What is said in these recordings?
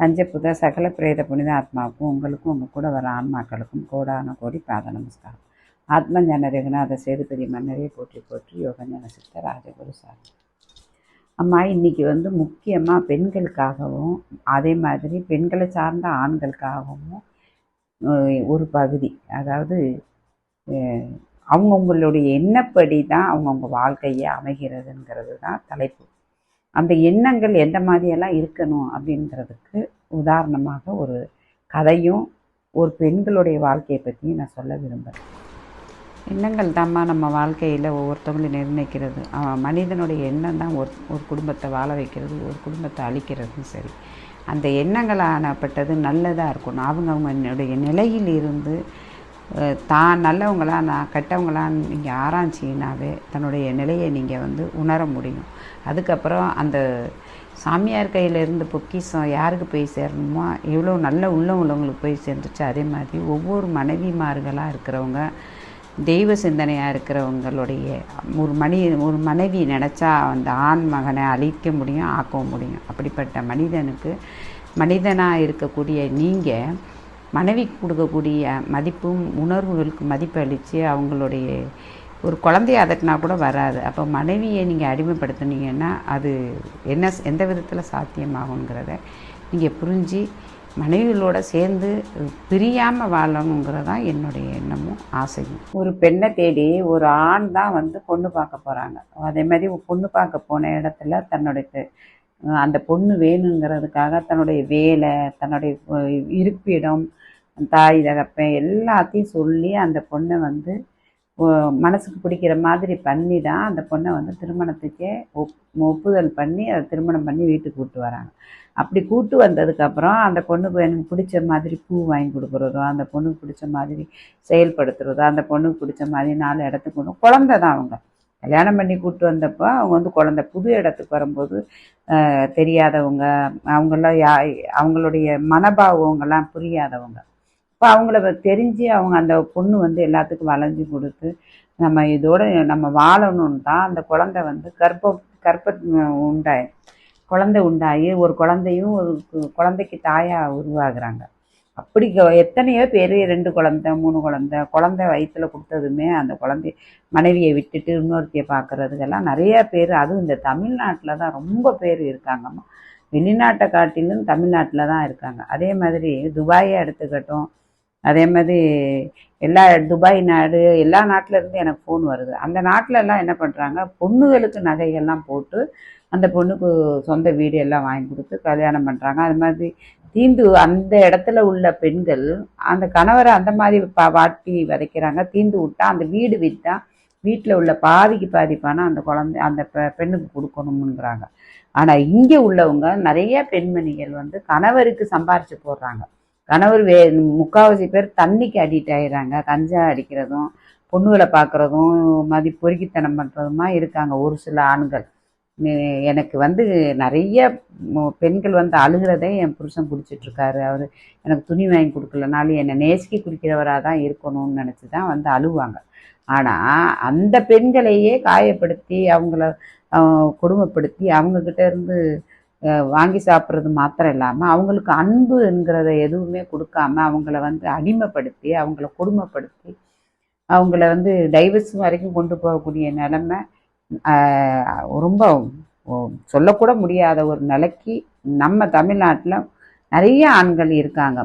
பஞ்சபுத சகல பிரேத புனித ஆத்மாவுக்கும் உங்களுக்கும் உங்கள் கூட வர ஆன்மாக்களுக்கும் கோடான கோடி பாத நமஸ்காரம். ஆத்மஞான ரகுநாத சேதுபதி மன்னரே போற்றி போற்றி யோகஞான சித்த ராஜகுரு சார். அம்மா இன்றைக்கி வந்து முக்கியமாக பெண்களுக்காகவும் அதே மாதிரி பெண்களை சார்ந்த ஆண்களுக்காகவும் ஒரு பகுதி. அதாவது அவங்கவுங்களுடைய எண்ணப்படி தான் அவங்கவுங்க வாழ்க்கையை அமைகிறதுங்கிறது தான் தலைப்பு. அந்த எண்ணங்கள் எந்த மாதிரியெல்லாம் இருக்கணும் அப்படின்றதுக்கு உதாரணமாக ஒரு கதையும் ஒரு பெண்களுடைய வாழ்க்கையை பற்றியும் நான் சொல்ல விரும்புகிறேன் எண்ணங்கள் தாம்மா நம்ம வாழ்க்கையில் ஒவ்வொருத்தவங்களையும் நிர்ணயிக்கிறது. அவன் மனிதனுடைய எண்ணம் தான் ஒரு ஒரு குடும்பத்தை வாழ வைக்கிறது ஒரு குடும்பத்தை அழிக்கிறதும் சரி. அந்த எண்ணங்கள் ஆனப்பட்டது நல்லதாக இருக்கணும். அவங்க அவங்களுடைய நிலையில் இருந்து தான் நல்லவங்களா நான் கெட்டவங்களான்னு நீங்கள் ஆராய்ச்சினாவே தன்னுடைய நிலையை நீங்கள் வந்து உணர முடியும். அதுக்கப்புறம் அந்த சாமியார் கையில் இருந்த பொக்கிஷம் யாருக்கு போய் சேரணுமோ எவ்வளோ நல்ல உள்ளம் உள்ளவங்களுக்கு போய் சேர்ந்துச்சு. அதே மாதிரி ஒவ்வொரு மனைவிமார்களாக இருக்கிறவங்க தெய்வ சிந்தனையாக இருக்கிறவங்களுடைய ஒரு மணி ஒரு மனைவி நினச்சா அந்த ஆண் மகனை அழிக்க முடியும் ஆக்கவும் முடியும். அப்படிப்பட்ட மனிதனுக்கு மனிதனாக இருக்கக்கூடிய நீங்கள் மனைவிக்கு கொடுக்கக்கூடிய மதிப்பும் உணர்வுகளுக்கு மதிப்பு அளித்து அவங்களுடைய ஒரு குழந்தைய அதட்டினா கூட வராது. அப்போ மனைவியை நீங்கள் அடிமைப்படுத்துனீங்கன்னா அது என்ன எந்த விதத்தில் சாத்தியமாகுங்கிறத நீங்கள் புரிஞ்சு மனைவிகளோட சேர்ந்து பிரியாமல் வாழணுங்கிறது தான் என்னுடைய எண்ணமும் ஆசையும். ஒரு பெண்ணை தேடி ஒரு ஆண் தான் வந்து பொண்ணு பார்க்க போகிறாங்க அதே மாதிரி பொண்ணு பார்க்க போன இடத்துல தன்னுடைய அந்த பொண்ணு வேணுங்கிறதுக்காக தன்னுடைய வேலை தன்னுடைய இருப்பிடம் தாய் தகப்பன் எல்லாத்தையும் சொல்லி அந்த பொண்ணை வந்து மனசுக்கு பிடிக்கிற மாதிரி பண்ணி தான் அந்த பொண்ணை வந்து திருமணத்துக்கே ஒப் ஒப்புதல் பண்ணி அதை திருமணம் பண்ணி வீட்டுக்கு கூட்டு வராங்க. அப்படி கூட்டு வந்ததுக்கப்புறம் அந்த பொண்ணுக்கு எனக்கு பிடிச்ச மாதிரி பூ வாங்கி கொடுக்குறதோ அந்த பொண்ணுக்கு பிடிச்ச மாதிரி செயல்படுத்துகிறதோ அந்த பொண்ணுக்கு பிடிச்ச மாதிரி நாலு இடத்துக்கு கொண்டு குழந்த தான் அவங்க. கல்யாணம் பண்ணி கூப்பிட்டு வந்தப்போ அவங்க வந்து குழந்த புது இடத்துக்கு வரும்போது தெரியாதவங்க அவங்களாம் யா அவங்களுடைய மனபாவங்கள்லாம் புரியாதவங்க. இப்போ அவங்கள தெரிஞ்சு அவங்க அந்த பொண்ணு வந்து எல்லாத்துக்கும் வளைஞ்சு கொடுத்து நம்ம இதோட நம்ம வாழணும்னு தான் அந்த குழந்தை வந்து கர்ப்ப கர்ப்ப உண்டாய் குழந்தை உண்டாகி ஒரு குழந்தையும் ஒரு குழந்தைக்கு தாயாக உருவாகிறாங்க. அப்படி எத்தனையோ பேர் ரெண்டு குழந்தை மூணு குழந்தை குழந்தை வயிற்றுல கொடுத்ததுமே அந்த குழந்தை மனைவியை விட்டுட்டு இன்னொருத்தையை பார்க்கறதுக்கெல்லாம் நிறைய பேர் அதுவும் இந்த தமிழ்நாட்டில் தான் ரொம்ப பேர் இருக்காங்கம்மா. வெளிநாட்டை காட்டிலும் தமிழ்நாட்டில் தான் இருக்காங்க. அதே மாதிரி துபாயை எடுத்துக்கட்டும் அதே மாதிரி எல்லா துபாய் நாடு எல்லா நாட்டிலருந்து எனக்கு ஃபோன் வருது. அந்த நாட்டிலலாம் என்ன பண்ணுறாங்க பொண்ணுகளுக்கு நகைகள்லாம் போட்டு அந்த பொண்ணுக்கு சொந்த வீடு எல்லாம் வாங்கி கொடுத்து கல்யாணம் பண்ணுறாங்க அது மாதிரி தீண்டு அந்த இடத்துல உள்ள பெண்கள் அந்த கணவரை அந்த மாதிரி பா வாட்டி விதைக்கிறாங்க. தீண்டு விட்டா அந்த வீடு விற்றா வீட்டில் உள்ள பாதிக்கு பாதி பணம் அந்த குழந்தை அந்த பெண்ணுக்கு கொடுக்கணுங்கிறாங்க ஆனால் இங்கே உள்ளவங்க நிறைய பெண்மணிகள் வந்து கணவருக்கு சம்பாரித்து போடுறாங்க. கணவர் வே முக்கால்வாசி பேர் தண்ணிக்கு அடிக்ட் ஆயிடுறாங்க. கஞ்சா அடிக்கிறதும் பொண்ணுகளை பார்க்குறதும் மதி பொறுக்கித்தனம் பண்ணுறதுமா இருக்காங்க ஒரு சில ஆண்கள். எனக்கு வந்து நிறைய பெண்கள் வந்து அழுகிறதே என் புருஷன் குடிச்சிட்ருக்காரு. அவர் எனக்கு துணி வாங்கி கொடுக்கலனாலும் என்னை நேசிக்கி குடிக்கிறவராக தான் இருக்கணும்னு நினச்சி தான் வந்து அழுவாங்க. ஆனால் அந்த பெண்களையே காயப்படுத்தி அவங்கள கொடுமைப்படுத்தி அவங்கக்கிட்ட இருந்து வாங்கி சாப்பிட்றது மாத்திரம் இல்லாமல் அவங்களுக்கு அன்பு என்கிறத எதுவுமே கொடுக்காம அவங்கள வந்து அடிமைப்படுத்தி அவங்கள கொடுமைப்படுத்தி அவங்கள வந்து டைவர்ஸ் வரைக்கும் கொண்டு போகக்கூடிய நிலமை ரொம்ப சொல்லக்கூட முடியாத ஒரு நிலைக்கு நம்ம தமிழ்நாட்டில் நிறைய ஆண்கள் இருக்காங்க.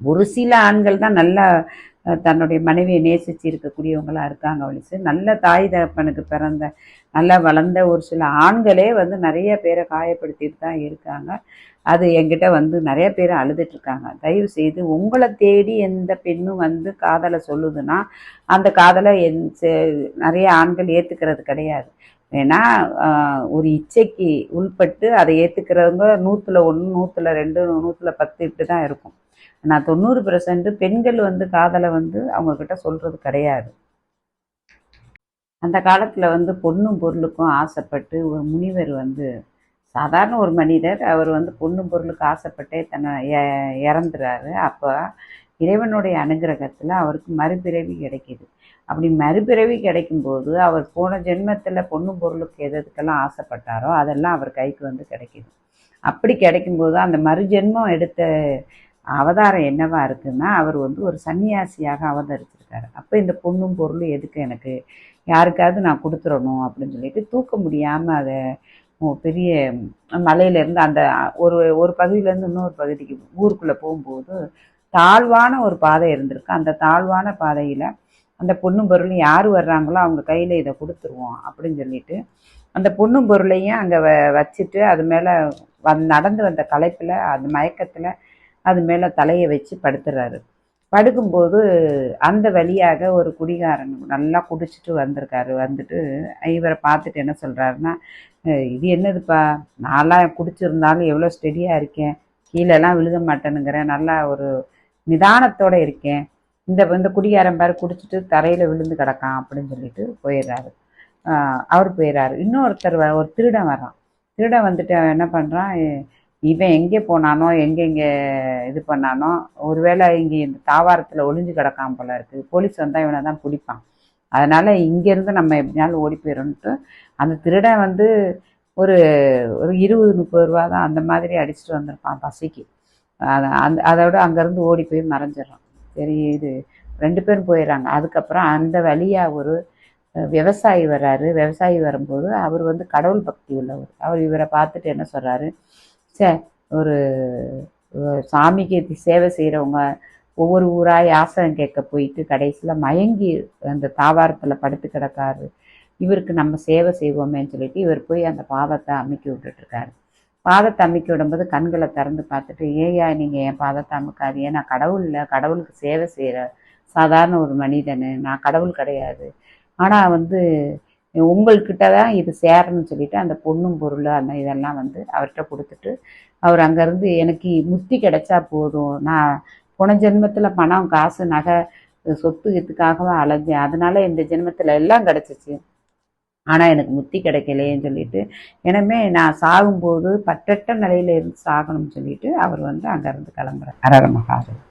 ஒரு சில ஆண்கள் தான் நல்லா தன்னுடைய மனைவியை நேசித்து இருக்கக்கூடியவங்களா இருக்காங்க ஒழிச்சு. நல்ல தாய் தகப்பனுக்கு பிறந்த நல்லா வளர்ந்த ஒரு சில ஆண்களே வந்து நிறைய பேரை காயப்படுத்திட்டு தான் இருக்காங்க. அது என்கிட்ட வந்து நிறைய பேர் அழுதுட்டுருக்காங்க தயவு செய்து உங்களை தேடி எந்த பெண்ணும் வந்து காதலை சொல்லுதுன்னா அந்த காதலை என் செ- நிறைய ஆண்கள் ஏற்றுக்கிறது கிடையாது. ஏன்னா ஒரு இச்சைக்கு உள்பட்டு அதை ஏற்றுக்கிறவங்க நூற்றுல ஒன்று நூற்றுல ரெண்டு நூற்றுல பத்து இப்படி தான் இருக்கும். ஆனால் தொண்ணூறு பெர்சன்ட் பெண்கள் வந்து காதலை வந்து அவங்கக்கிட்ட சொல்கிறது கிடையாது. அந்த காலத்தில் வந்து பொண்ணும் பொருளுக்கும் ஆசைப்பட்டு ஒரு முனிவர் வந்து சாதாரண ஒரு மனிதர் அவர் வந்து பொண்ணும் பொருளுக்கு ஆசைப்பட்டே தன்னை இறந்துறாரு. அப்போ இறைவனுடைய அனுகிரகத்தில் அவருக்கு மறுபிறவி கிடைக்கிது. அப்படி மறுபிறவி கிடைக்கும்போது அவர் போன ஜென்மத்தில் பொண்ணும் பொருளுக்கு எது எதுக்கெல்லாம் ஆசைப்பட்டாரோ அதெல்லாம் அவர் கைக்கு வந்து கிடைக்கிது. அப்படி கிடைக்கும்போது அந்த மறுஜென்மம் எடுத்த அவதாரம் என்னவா இருக்குன்னா அவர் வந்து ஒரு சன்னியாசியாக அவதரிச்சிருக்காரு. அப்போ இந்த பொண்ணும் பொருளும் எதுக்கு எனக்கு? யாருக்காவது நான் கொடுத்துடணும் அப்படின்னு சொல்லிட்டு தூக்க முடியாமல் அதை பெரிய மலையிலேருந்து அந்த ஒரு ஒரு பகுதியிலேருந்து இன்னொரு பகுதிக்கு ஊருக்குள்ளே போகும்போது தாழ்வான ஒரு பாதை இருந்திருக்கு. அந்த தாழ்வான பாதையில் அந்த பொண்ணும் பொருளும் யார் வர்றாங்களோ அவங்க கையில் இதை கொடுத்துருவோம் அப்படின்னு சொல்லிட்டு அந்த பொண்ணும் பொருளையும் அங்கே வ வச்சுட்டு அது மேலே வந் நடந்து வந்த களைப்பில் அந்த மயக்கத்தில் அது மேலே தலையை வச்சு படுத்துறாரு. படுக்கும்போது அந்த வழியாக ஒரு குடிகாரன் நல்லா குடிச்சிட்டு வந்திருக்காரு. வந்துட்டு இவரை பார்த்துட்டு என்ன சொல்கிறாருன்னா இது என்னதுப்பா? நான்லாம் குடிச்சிருந்தாலும் எவ்வளோ ஸ்டெடியாக இருக்கேன். கீழெல்லாம் விழுக மாட்டேனுங்கிறேன் நல்லா ஒரு நிதானத்தோட இருக்கேன். இந்த இந்த குடிகாரன் பாரு குடிச்சிட்டு தரையில் விழுந்து கிடக்கான் அப்படின்னு சொல்லிட்டு போயிடுறாரு. அவர் போயிடுறாரு. இன்னொருத்தர் வ- ஒரு திருடன் வரான். திருடன் வந்துட்டு அவன் என்ன பண்ணுறான் இவன் எங்கே போனானோ எங்கெங்கே இது பண்ணானோ ஒருவேளை இங்கே இந்த தாவாரத்தில் ஒளிஞ்சு கிடக்காம போல இருக்குது போலீஸ் வந்தால் இவனை தான் பிடிப்பான். அதனால் இங்கேருந்து நம்ம எப்படினாலும் ஓடி போயிடும்ட்டு அந்த திருடன் வந்து ஒரு ஒரு இருபது முப்பது ரூபா தான் அந்த மாதிரி அடிச்சுட்டு வந்திருப்பான் பசிக்கு. அத- அந்த அதோட அங்கேருந்து ஓடி போய் மறைஞ்சிடறான். சரி இது ரெண்டு பேரும் போயிடுறாங்க. அதுக்கப்புறம் அந்த வழியாக ஒரு விவசாயி வர்றாரு. விவசாயி வரும்போது அவர் வந்து கடவுள் பக்தி உள்ளவர். அவர் இவரை பார்த்துட்டு என்ன சொல்கிறாரு சே ஒரு சாமிக்கு சேவை செய்கிறவங்க ஒவ்வொரு ஊராக யாசகம் கேட்க போயிட்டு கடைசியில் மயங்கி அந்த தாவாரத்தில் படுத்து கிடக்காரு. இவருக்கு நம்ம சேவை செய்வோமேன்னு சொல்லிட்டு இவர் போய் அந்த பாதத்தை அமுக்கி விட்டுட்ருக்காரு. பாதத்தை அமுக்கி விடும்போது கண்களை திறந்து பார்த்துட்டு ஏயா நீங்கள் என் பாதத்தை அமுக்காதீங்க. நான் கடவுள் இல்லை. கடவுளுக்கு சேவை செய்கிற சாதாரண ஒரு மனிதனு. நான் கடவுள் கிடையாது. ஆனால் வந்து உங்கள்கிட்ட தான் இது சேரணும்னு சொல்லிட்டு அந்த பொண்ணும் பொருள் அந்த இதெல்லாம் வந்து அவர்கிட்ட கொடுத்துட்டு அவர் அங்கேருந்து எனக்கு முத்தி கிடைச்சா போதும். நான் போன ஜென்மத்தில் பணம் காசு நகை சொத்து இதுக்காகவே அலைஞ்சேன். அதனால இந்த ஜென்மத்தில் எல்லாம் கிடச்சிச்சு. ஆனால் எனக்கு முத்தி கிடைக்கலையேன்னு சொல்லிட்டு எனவே நான் சாகும்போது பற்றற்ற நிலையில இருந்து சாகணும்னு சொல்லிட்டு அவர் வந்து அங்கேருந்து கிளம்புறார். அரர மகாதேவ்